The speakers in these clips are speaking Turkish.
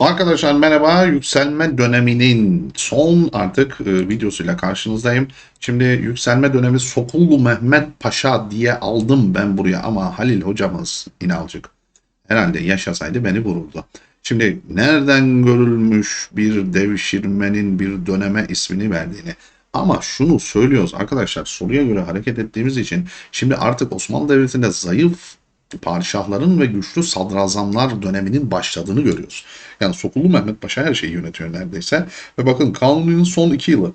Arkadaşlar merhaba. Yükselme döneminin son artık e, videosuyla karşınızdayım. Şimdi yükselme dönemi Sokullu Mehmet Paşa diye aldım ben buraya ama Halil hocamız inalcık herhalde yaşasaydı beni vururdu. Şimdi nereden görülmüş bir devşirmenin bir döneme ismini verdiğini ama şunu söylüyoruz arkadaşlar soruya göre hareket ettiğimiz için şimdi artık Osmanlı Devleti'nde zayıf padişahların ve güçlü sadrazamlar döneminin başladığını görüyoruz. Yani Sokullu Mehmet Paşa her şeyi yönetiyor neredeyse. Ve bakın Kanuni'nin son iki yılı.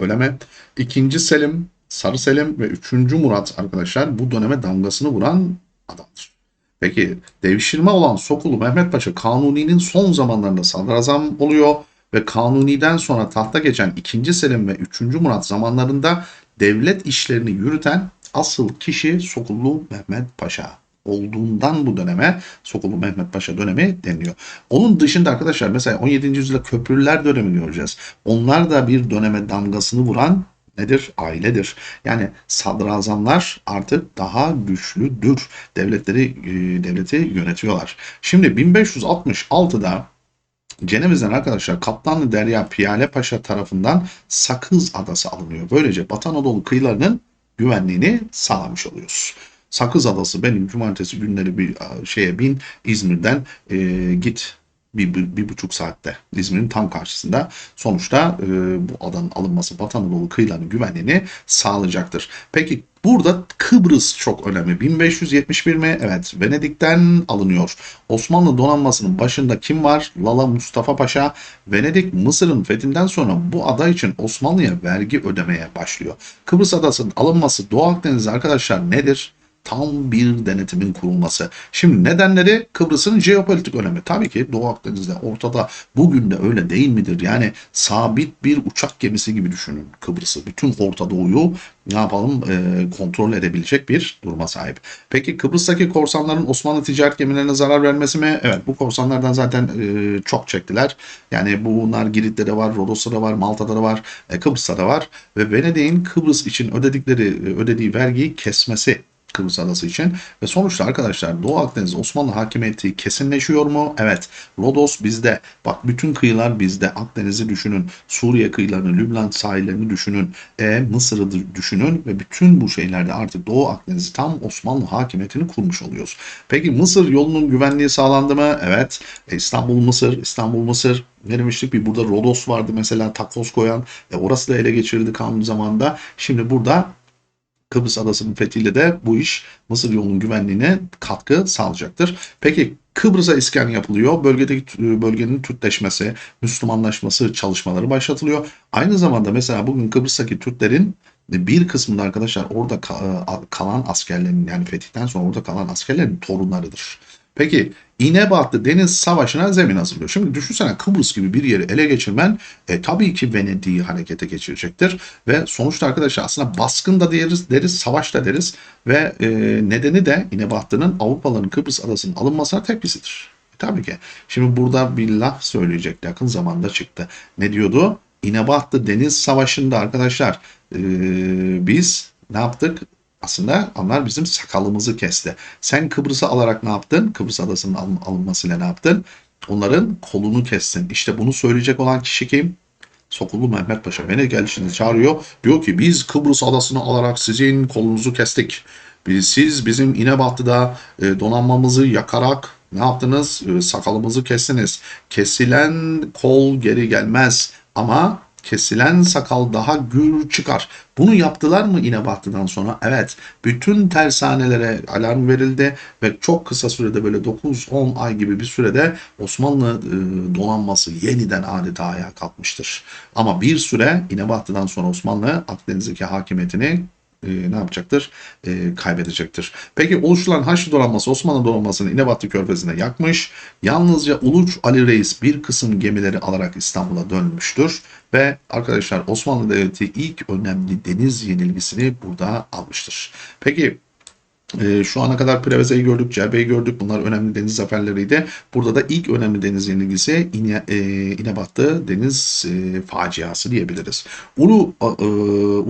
Öyle mi? İkinci Selim, Sarı Selim ve üçüncü Murat arkadaşlar bu döneme damgasını vuran adamdır. Peki devşirme olan Sokullu Mehmet Paşa Kanuni'nin son zamanlarında sadrazam oluyor ve Kanuni'den sonra tahta geçen 2. Selim ve 3. Murat zamanlarında devlet işlerini yürüten asıl kişi Sokullu Mehmet Paşa olduğundan bu döneme Sokullu Mehmet Paşa dönemi deniliyor. Onun dışında arkadaşlar mesela 17. yüzyılda köprülüler dönemi göreceğiz. Onlar da bir döneme damgasını vuran nedir? Ailedir. Yani sadrazamlar artık daha güçlüdür. Devletleri e, devleti yönetiyorlar. Şimdi 1566'da Ceneviz'den arkadaşlar Kaptanlı Derya Piyale Paşa tarafından Sakız Adası alınıyor. Böylece Batı Anadolu kıyılarının güvenliğini sağlamış oluyoruz. Sakız Adası benim cumartesi günleri bir şeye bin İzmir'den e, git bir, bir, bir buçuk saatte İzmir'in tam karşısında sonuçta e, bu adanın alınması Batı Anadolu kıyılarının güvenliğini sağlayacaktır. Peki burada Kıbrıs çok önemli. 1571 mi? Evet Venedik'ten alınıyor. Osmanlı donanmasının başında kim var? Lala Mustafa Paşa. Venedik Mısır'ın fethinden sonra bu ada için Osmanlı'ya vergi ödemeye başlıyor. Kıbrıs adasının alınması Doğu Akdeniz'de arkadaşlar nedir? Tam bir denetimin kurulması. Şimdi nedenleri Kıbrıs'ın jeopolitik önemi. Tabii ki Doğu Akdeniz'de ortada bugün de öyle değil midir? Yani sabit bir uçak gemisi gibi düşünün Kıbrıs'ı. Bütün Orta Doğu'yu ne yapalım e, kontrol edebilecek bir duruma sahip. Peki Kıbrıs'taki korsanların Osmanlı ticaret gemilerine zarar vermesi mi? Evet bu korsanlardan zaten e, çok çektiler. Yani bunlar Girit'te de var, Rodos'ta da var, Malta'da da var, e, Kıbrıs'ta da var. Ve Venedik'in Kıbrıs için ödedikleri ödediği vergiyi kesmesi Kıbrıs Adası için. Ve sonuçta arkadaşlar Doğu Akdeniz Osmanlı hakimiyeti kesinleşiyor mu? Evet. Rodos bizde. Bak bütün kıyılar bizde. Akdeniz'i düşünün. Suriye kıyılarını, Lübnan sahillerini düşünün. E, Mısır'ı düşünün ve bütün bu şeylerde artık Doğu Akdeniz'i tam Osmanlı hakimiyetini kurmuş oluyoruz. Peki Mısır yolunun güvenliği sağlandı mı? Evet. E, İstanbul Mısır, İstanbul Mısır ne demiştik? Bir burada Rodos vardı mesela takoz koyan. E, orası da ele geçirildi kanun zamanında. Şimdi burada Kıbrıs Adası'nın fethiyle de bu iş Mısır yolunun güvenliğine katkı sağlayacaktır. Peki Kıbrıs'a iskan yapılıyor. Bölgedeki bölgenin Türkleşmesi, Müslümanlaşması çalışmaları başlatılıyor. Aynı zamanda mesela bugün Kıbrıs'taki Türklerin bir kısmında arkadaşlar orada kalan askerlerin yani fetihten sonra orada kalan askerlerin torunlarıdır. Peki İnebatlı Deniz Savaşı'na zemin hazırlıyor. Şimdi düşünsene Kıbrıs gibi bir yeri ele geçirmen e, tabii ki Venedik'i harekete geçirecektir. Ve sonuçta arkadaşlar aslında baskın da deriz, deriz savaş da deriz. Ve e, nedeni de İnebatlı'nın Avrupalıların Kıbrıs adasının alınmasına tepkisidir. E, tabii ki. Şimdi burada bir laf söyleyecek yakın zamanda çıktı. Ne diyordu? İnebatlı Deniz Savaşı'nda arkadaşlar e, biz ne yaptık? Aslında onlar bizim sakalımızı kesti. Sen Kıbrıs'ı alarak ne yaptın? Kıbrıs adasının alın, alınmasıyla ne yaptın? Onların kolunu kestin. İşte bunu söyleyecek olan kişi kim? Sokullu Mehmet Paşa beni gelişini çağırıyor. Diyor ki biz Kıbrıs adasını alarak sizin kolunuzu kestik. Biz, siz bizim İnebatı'da e, donanmamızı yakarak ne yaptınız? E, sakalımızı kestiniz. Kesilen kol geri gelmez ama kesilen sakal daha gür çıkar. Bunu yaptılar mı İnebahtı'dan sonra? Evet. Bütün tersanelere alarm verildi ve çok kısa sürede böyle 9-10 ay gibi bir sürede Osmanlı e, donanması yeniden adeta ayağa kalkmıştır. Ama bir süre İnebahtı'dan sonra Osmanlı Akdeniz'deki hakimiyetini e, ne yapacaktır? E, kaybedecektir. Peki oluşturulan Haçlı donanması Osmanlı donanmasını İnebatlı Körfezi'ne yakmış. Yalnızca Uluç Ali Reis bir kısım gemileri alarak İstanbul'a dönmüştür. Ve arkadaşlar Osmanlı Devleti ilk önemli deniz yenilgisini burada almıştır. Peki e, şu ana kadar Preveze'yi gördük, Cerbe'yi gördük. Bunlar önemli deniz zaferleriydi. Burada da ilk önemli deniz yenilgisi İne, e, İnebat'ta deniz e, faciası diyebiliriz. Ulu e,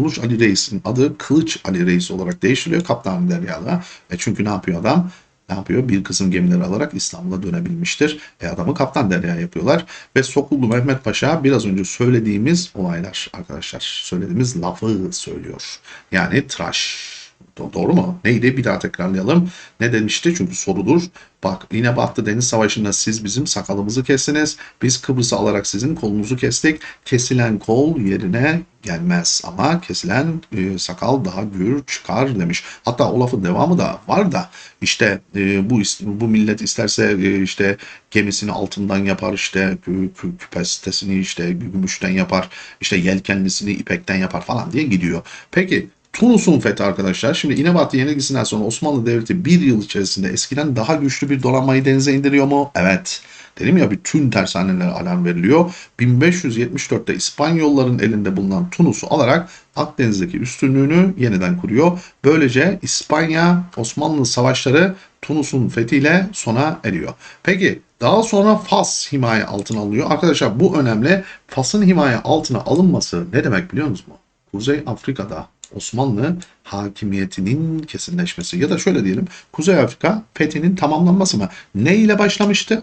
Uluç Ali Reis'in adı Kılıç Ali Reis olarak değiştiriliyor Kaptan Derya'da. E, çünkü ne yapıyor adam? Ne yapıyor? Bir kısım gemileri alarak İstanbul'a dönebilmiştir. E adamı kaptan derya yapıyorlar. Ve Sokullu Mehmet Paşa biraz önce söylediğimiz olaylar arkadaşlar. Söylediğimiz lafı söylüyor. Yani tıraş. Do- Doğru mu? Neydi? Bir daha tekrarlayalım. Ne demişti? Çünkü sorudur. Bak yine Bahtı Deniz Savaşı'nda siz bizim sakalımızı kestiniz. Biz Kıbrıs'ı alarak sizin kolunuzu kestik. Kesilen kol yerine gelmez ama kesilen e, sakal daha gür çıkar demiş. Hatta o lafın devamı da var da işte e, bu bu millet isterse e, işte gemisini altından yapar işte kü- kü- küpestesini işte gümüşten yapar işte yelkenlisini ipekten yapar falan diye gidiyor. Peki Tunus'un fethi arkadaşlar. Şimdi İnebati yenilgisinden sonra Osmanlı Devleti bir yıl içerisinde eskiden daha güçlü bir donanmayı denize indiriyor mu? Evet. Dedim ya bütün tersanelere alarm veriliyor. 1574'te İspanyolların elinde bulunan Tunus'u alarak Akdeniz'deki üstünlüğünü yeniden kuruyor. Böylece İspanya Osmanlı savaşları Tunus'un fethiyle sona eriyor. Peki daha sonra Fas himaye altına alınıyor. Arkadaşlar bu önemli. Fas'ın himaye altına alınması ne demek biliyor musunuz? Kuzey Afrika'da Osmanlı hakimiyetinin kesinleşmesi ya da şöyle diyelim Kuzey Afrika fethinin tamamlanması mı? Ne ile başlamıştı?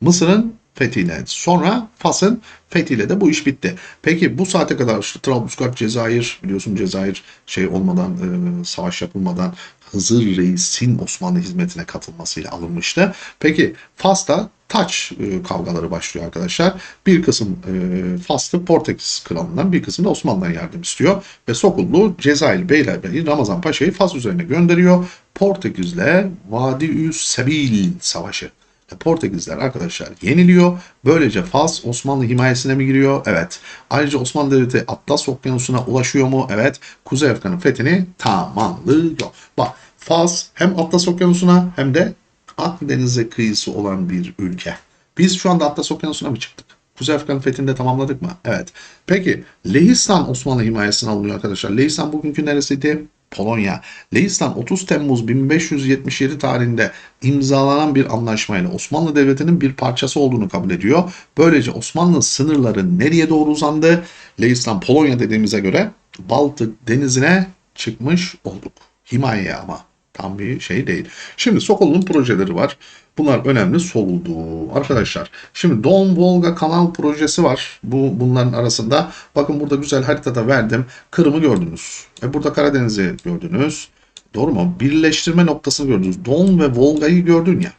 Mısır'ın fethiyle. Sonra Fas'ın fethiyle de bu iş bitti. Peki bu saate kadar işte Trablusgarp, Cezayir biliyorsun Cezayir şey olmadan e, savaş yapılmadan Hızır Reis'in Osmanlı hizmetine katılmasıyla alınmıştı. Peki Fas'ta taç e, kavgaları başlıyor arkadaşlar. Bir kısım e, Faslı Portekiz kralından bir kısım da Osmanlı'dan yardım istiyor. Ve Sokullu Cezayir Beylerbeyi Ramazan Paşa'yı Fas üzerine gönderiyor. Portekiz'le Vadi-ü Sebil Savaşı. Portekizler arkadaşlar yeniliyor. Böylece Fas Osmanlı himayesine mi giriyor? Evet. Ayrıca Osmanlı Devleti Atlas Okyanusu'na ulaşıyor mu? Evet. Kuzey Afrika'nın fethini tamamlıyor. Bak Fas hem Atlas Okyanusu'na hem de Akdeniz'e kıyısı olan bir ülke. Biz şu anda Atlas Okyanusu'na mı çıktık? Kuzey Afrika'nın fethini de tamamladık mı? Evet. Peki Lehistan Osmanlı himayesine alınıyor arkadaşlar. Lehistan bugünkü neresiydi? Polonya. Lehistan 30 Temmuz 1577 tarihinde imzalanan bir anlaşmayla Osmanlı Devleti'nin bir parçası olduğunu kabul ediyor. Böylece Osmanlı sınırları nereye doğru uzandı? Lehistan Polonya dediğimize göre Baltık denizine çıkmış olduk. Himayeye ama tam bir şey değil. Şimdi Sokol'un projeleri var. Bunlar önemli soldu arkadaşlar. Şimdi Don Volga kanal projesi var. Bu bunların arasında bakın burada güzel haritada verdim. Kırım'ı gördünüz. E burada Karadeniz'i gördünüz. Doğru mu? Birleştirme noktasını gördünüz. Don ve Volga'yı gördün ya.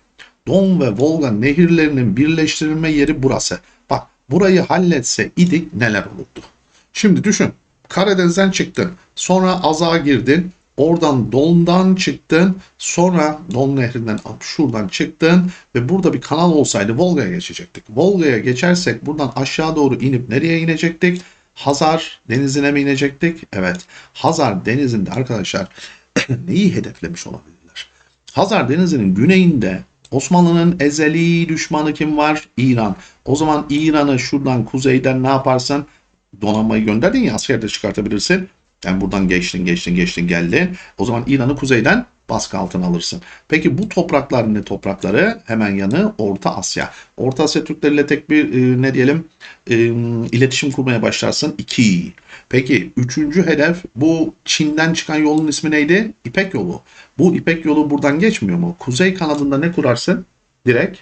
Don ve Volga nehirlerinin birleştirilme yeri burası. Bak burayı halletse idik neler olurdu. Şimdi düşün. Karadeniz'den çıktın. Sonra Azak'a girdin. Oradan Don'dan çıktın. Sonra Don Nehri'nden şuradan çıktın. Ve burada bir kanal olsaydı Volga'ya geçecektik. Volga'ya geçersek buradan aşağı doğru inip nereye inecektik? Hazar denizine mi inecektik? Evet. Hazar denizinde arkadaşlar neyi hedeflemiş olabilirler? Hazar denizinin güneyinde Osmanlı'nın ezeli düşmanı kim var? İran. O zaman İran'ı şuradan kuzeyden ne yaparsın? Donanmayı gönderdin ya asker de çıkartabilirsin. Yani buradan geçtin, geçtin, geçtin, geldin. O zaman İran'ı kuzeyden baskı altına alırsın. Peki bu topraklar ne toprakları? Hemen yanı Orta Asya. Orta Asya Türkleriyle tek bir e, ne diyelim e, iletişim kurmaya başlarsın. İki. Peki üçüncü hedef bu Çin'den çıkan yolun ismi neydi? İpek yolu. Bu İpek yolu buradan geçmiyor mu? Kuzey kanadında ne kurarsın? Direkt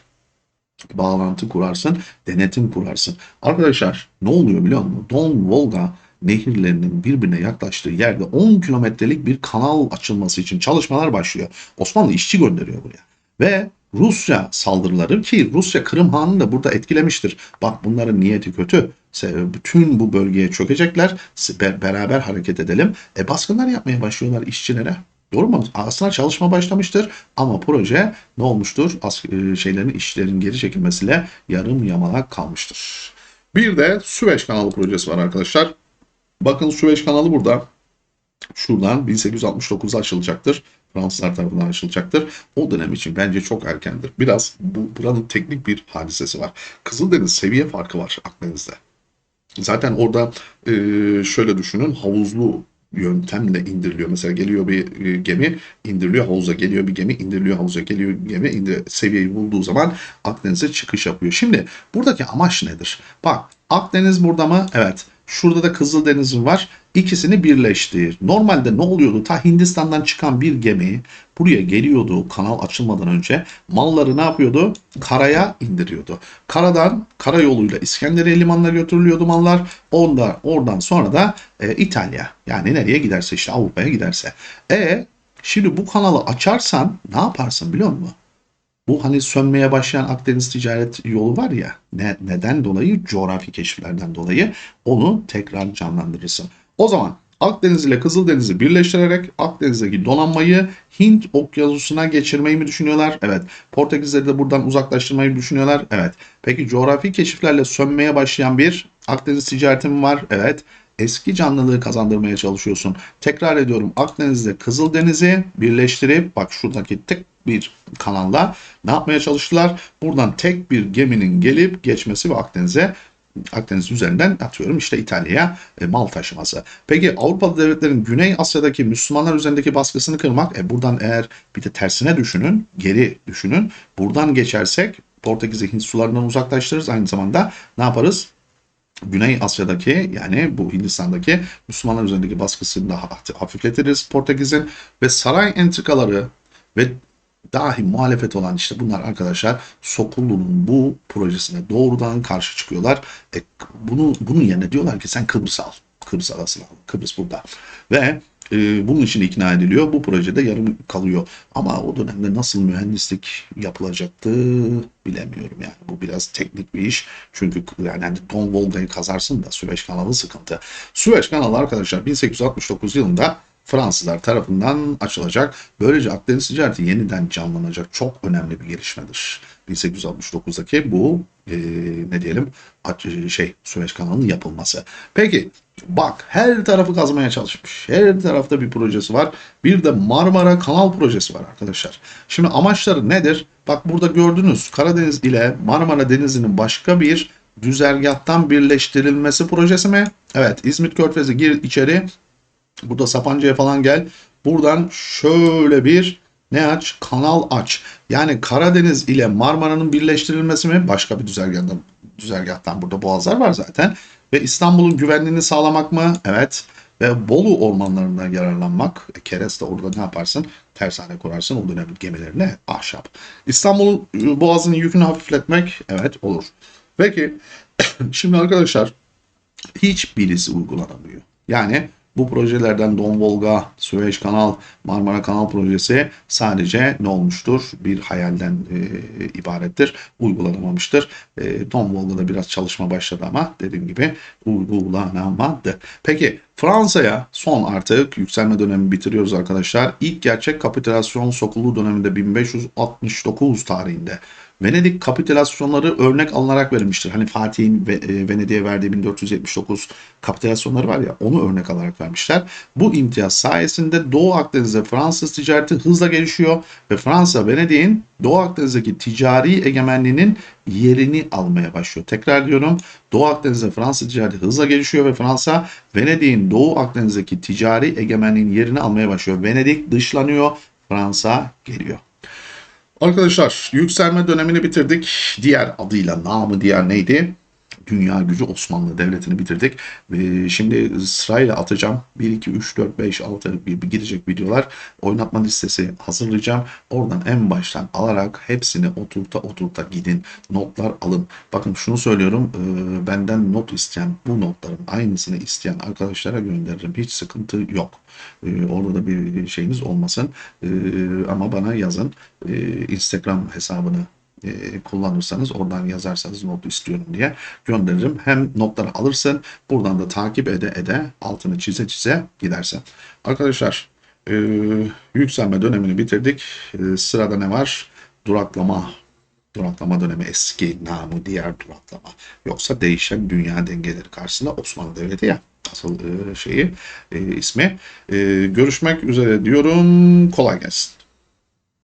bağlantı kurarsın, denetim kurarsın. Arkadaşlar ne oluyor biliyor musun? Don Volga nehirlerinin birbirine yaklaştığı yerde 10 kilometrelik bir kanal açılması için çalışmalar başlıyor. Osmanlı işçi gönderiyor buraya. Ve Rusya saldırıları ki Rusya Kırım Hanı'nı da burada etkilemiştir. Bak bunların niyeti kötü. Bütün bu bölgeye çökecekler. Be- Beraber hareket edelim. E baskınlar yapmaya başlıyorlar işçilere. Doğru mu? Aslında çalışma başlamıştır ama proje ne olmuştur? As e, şeylerin işçilerin geri çekilmesiyle yarım yamalak kalmıştır. Bir de Süveyş Kanalı projesi var arkadaşlar. Bakın Süveyş kanalı burada. Şuradan 1869'da açılacaktır. Fransızlar tarafından açılacaktır. O dönem için bence çok erkendir. Biraz bu buranın teknik bir hadisesi var. Kızıldeniz seviye farkı var Akdeniz'de. Zaten orada e, şöyle düşünün havuzlu yöntemle indiriliyor. Mesela geliyor bir e, gemi indiriliyor havuza, geliyor bir gemi indiriliyor havuza, geliyor gemi indir seviyeyi bulduğu zaman Akdeniz'e çıkış yapıyor. Şimdi buradaki amaç nedir? Bak Akdeniz burada mı? Evet. Şurada da Kızıldeniz'in var. İkisini birleştir. Normalde ne oluyordu? Ta Hindistan'dan çıkan bir gemi buraya geliyordu kanal açılmadan önce. Malları ne yapıyordu? Karaya indiriyordu. Karadan, karayoluyla İskenderiye limanına götürülüyordu mallar. Ondan, oradan sonra da e, İtalya. Yani nereye giderse işte Avrupa'ya giderse. E şimdi bu kanalı açarsan ne yaparsın biliyor musun? Bu hani sönmeye başlayan Akdeniz ticaret yolu var ya ne, neden dolayı coğrafi keşiflerden dolayı onu tekrar canlandırırsın. O zaman Akdeniz ile Kızıldeniz'i birleştirerek Akdeniz'deki donanmayı Hint okyanusuna geçirmeyi mi düşünüyorlar? Evet. Portekizleri de buradan uzaklaştırmayı düşünüyorlar? Evet. Peki coğrafi keşiflerle sönmeye başlayan bir Akdeniz ticareti mi var? Evet. Eski canlılığı kazandırmaya çalışıyorsun. Tekrar ediyorum Akdeniz'de Kızıldeniz'i birleştirip bak şuradaki tek bir kanalla ne yapmaya çalıştılar? Buradan tek bir geminin gelip geçmesi ve Akdeniz'e Akdeniz üzerinden atıyorum işte İtalya'ya e, mal taşıması. Peki Avrupalı devletlerin Güney Asya'daki Müslümanlar üzerindeki baskısını kırmak. E buradan eğer bir de tersine düşünün, geri düşünün. Buradan geçersek Portekiz'i Hint sularından uzaklaştırırız. Aynı zamanda ne yaparız? Güney Asya'daki yani bu Hindistan'daki Müslümanlar üzerindeki baskısını da hafifletiriz Portekiz'in ve saray entrikaları ve dahi muhalefet olan işte bunlar arkadaşlar Sokullu'nun bu projesine doğrudan karşı çıkıyorlar. E, bunu bunun yerine diyorlar ki sen Kıbrıs al. Kıbrıs arasını al. Kıbrıs burada. Ve e, bunun için ikna ediliyor. Bu projede yarım kalıyor. Ama o dönemde nasıl mühendislik yapılacaktı bilemiyorum yani. Bu biraz teknik bir iş. Çünkü yani hani Don Volga'yı kazarsın da Süveyş kanalı sıkıntı. Süveyş kanalı arkadaşlar 1869 yılında Fransızlar tarafından açılacak. Böylece Akdeniz ticareti yeniden canlanacak. Çok önemli bir gelişmedir. 1869'daki bu e, ne diyelim şey Süveyş kanalının yapılması. Peki bak her tarafı kazmaya çalışmış. Her tarafta bir projesi var. Bir de Marmara Kanal projesi var arkadaşlar. Şimdi amaçları nedir? Bak burada gördünüz Karadeniz ile Marmara Denizi'nin başka bir düzergahtan birleştirilmesi projesi mi? Evet İzmit Körfezi gir içeri Burada Sapanca'ya falan gel. Buradan şöyle bir ne aç? Kanal aç. Yani Karadeniz ile Marmara'nın birleştirilmesi mi? Başka bir düzergahtan, düzergahtan burada boğazlar var zaten. Ve İstanbul'un güvenliğini sağlamak mı? Evet. Ve Bolu ormanlarından yararlanmak. E, Keres de orada ne yaparsın? Tersane kurarsın o dönemin gemilerine ahşap. İstanbul ıı, boğazının yükünü hafifletmek. Evet olur. Peki şimdi arkadaşlar hiçbirisi uygulanamıyor. Yani bu projelerden Don Volga, Süveyş Kanal, Marmara Kanal projesi sadece ne olmuştur? Bir hayalden e, ibarettir. Uygulanamamıştır. E, Don Volga'da biraz çalışma başladı ama dediğim gibi uygulanamadı. Peki Fransa'ya son artık yükselme dönemi bitiriyoruz arkadaşlar. İlk gerçek kapitülasyon sokulduğu döneminde 1569 tarihinde Venedik kapitülasyonları örnek alınarak verilmiştir. Hani Fatih'in e, Venedik'e verdiği 1479 kapitülasyonları var ya onu örnek alarak vermişler. Bu imtiyaz sayesinde Doğu Akdeniz'de Fransız ticareti hızla gelişiyor ve Fransa Venedik'in Doğu Akdeniz'deki ticari egemenliğinin yerini almaya başlıyor. Tekrar diyorum Doğu Akdeniz'de Fransız ticareti hızla gelişiyor ve Fransa Venedik'in Doğu Akdeniz'deki ticari egemenliğin yerini almaya başlıyor. Venedik dışlanıyor, Fransa geliyor. Arkadaşlar yükselme dönemini bitirdik. Diğer adıyla namı diğer neydi? Dünya gücü Osmanlı Devleti'ni bitirdik. Şimdi sırayla atacağım. 1, 2, 3, 4, 5, 6 gibi gidecek videolar. Oynatma listesi hazırlayacağım. Oradan en baştan alarak hepsini oturta oturta gidin. Notlar alın. Bakın şunu söylüyorum. E, benden not isteyen bu notların aynısını isteyen arkadaşlara gönderirim. Hiç sıkıntı yok. E, orada da bir şeyiniz olmasın. E, ama bana yazın. Instagram hesabını e, kullanırsanız oradan yazarsanız notu istiyorum diye gönderirim. Hem notları alırsın buradan da takip ede ede altını çize çize gidersen. Arkadaşlar e, yükselme dönemini bitirdik. E, sırada ne var? Duraklama duraklama dönemi eski namı diğer duraklama. Yoksa değişen dünya dengeleri karşısında Osmanlı Devleti ya asıl e, şeyi e, ismi. Görüşmek üzere diyorum. Kolay gelsin.